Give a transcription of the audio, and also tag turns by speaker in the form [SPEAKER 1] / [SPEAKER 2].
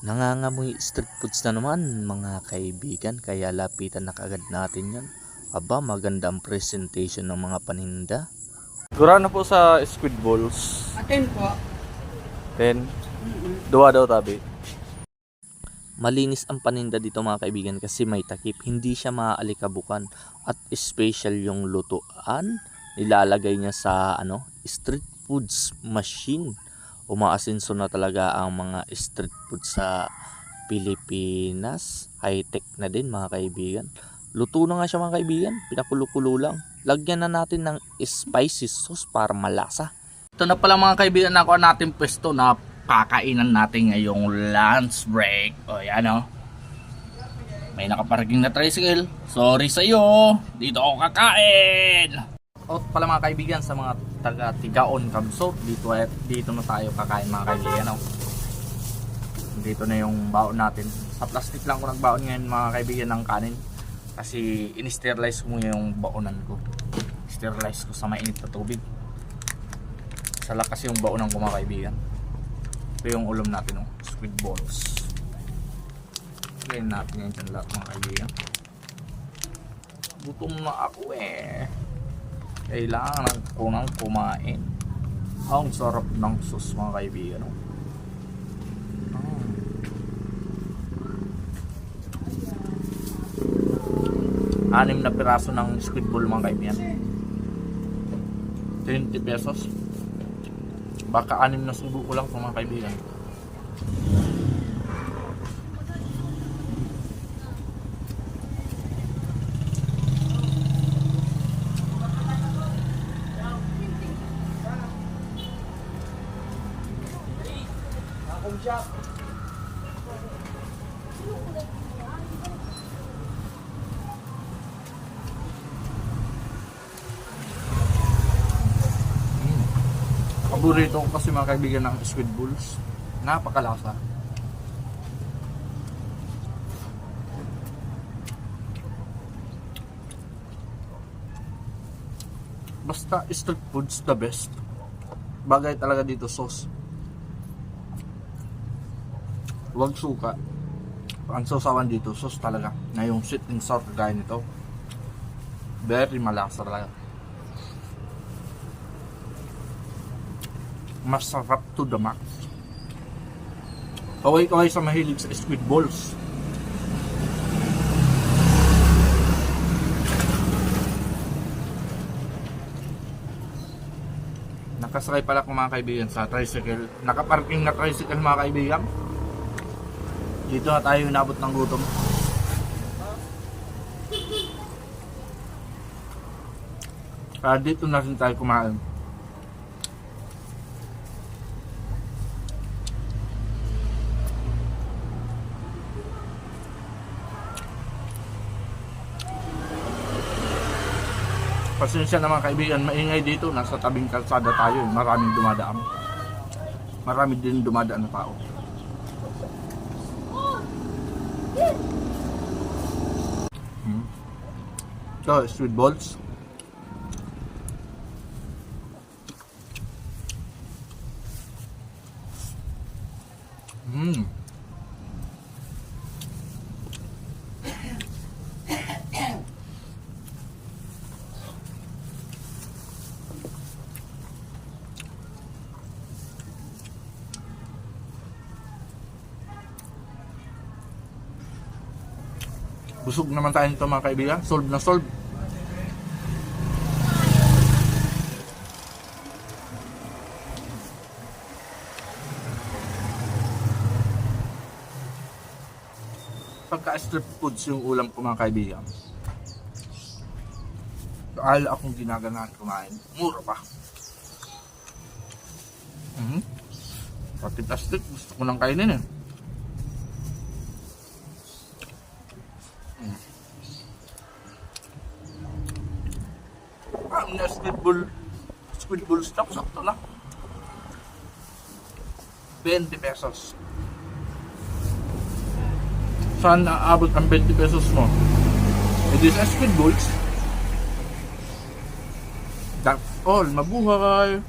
[SPEAKER 1] Nangangamoy street foods na naman mga kaibigan kaya lapitan na kagad natin yan. Aba maganda ang presentation ng mga paninda. Gura na po sa squid balls.
[SPEAKER 2] Atin po.
[SPEAKER 1] 10. Dua daw tabi. Malinis ang paninda dito mga kaibigan kasi may takip. Hindi siya maaalikabukan at special yung lutuan. Nilalagay niya sa ano street foods machine. Umaasinso na talaga ang mga street food sa Pilipinas. High-tech na din mga kaibigan. Luto na nga siya mga kaibigan. Pinakulo-kulo lang. Lagyan na natin ng spicy sauce para malasa.
[SPEAKER 2] Ito na pala mga kaibigan ako natin pwesto na kakainan natin ngayong lunch break. O yan o. May nakaparking na tricycle. Sorry sa iyo. Dito ako kakain. O pala mga kaibigan sa mga taga Tigaon Kamsor. Dito, dito na tayo kakain mga kaibigan. O. Dito na yung baon natin. Sa plastic lang ko nagbaon ngayon mga kaibigan ng kanin. Kasi in-sterilize ko yung baonan ko. Sterilize ko sa mainit na tubig sa lakas yung baon ng mga kaibigan ito yung ulam natin oh, squid balls Lagyan natin yan dyan lahat mga kaibigan gutom na ako eh kailangan ko nang kumain ang sarap ng sauce mga kaibigan oh. Ah. anim na piraso ng squid ball mga kaibigan 20 pesos Baka anim na subo ko lang sa mga kaibigan. Paborito ko kasi mga kaibigan ng squid balls. Napakalasa. Basta street foods the best. Bagay talaga dito sauce. Huwag suka. Ang sausawan dito, sauce talaga. Na yung sweet and sour kagaya nito. Very malasa talaga. masarap to the max. Kaway-kaway sa mahilig sa squid balls. Nakasakay pala ko mga kaibigan sa tricycle. Nakaparking na tricycle mga kaibigan. Dito na tayo inabot ng gutom. Kaya dito na rin tayo kumain. Pasensya naman kaibigan, maingay dito. Nasa tabing kalsada tayo. Maraming dumadaan. Marami din dumadaan na tao. Hmm. Ito, sweet balls. Hmm. Busog naman tayo nito mga kaibigan. Solve na solve. Pagka strip foods yung ulam ko mga kaibigan. Dahil akong ginaganahan kumain. Mura pa. Mhm. Pati plastic, gusto ko nang kainin eh. Ang na squid ball, squid ball stock, sakto lang. 20 pesos. Saan naabot ang 20 pesos mo? It is a squid balls. That's all. Mabuhay!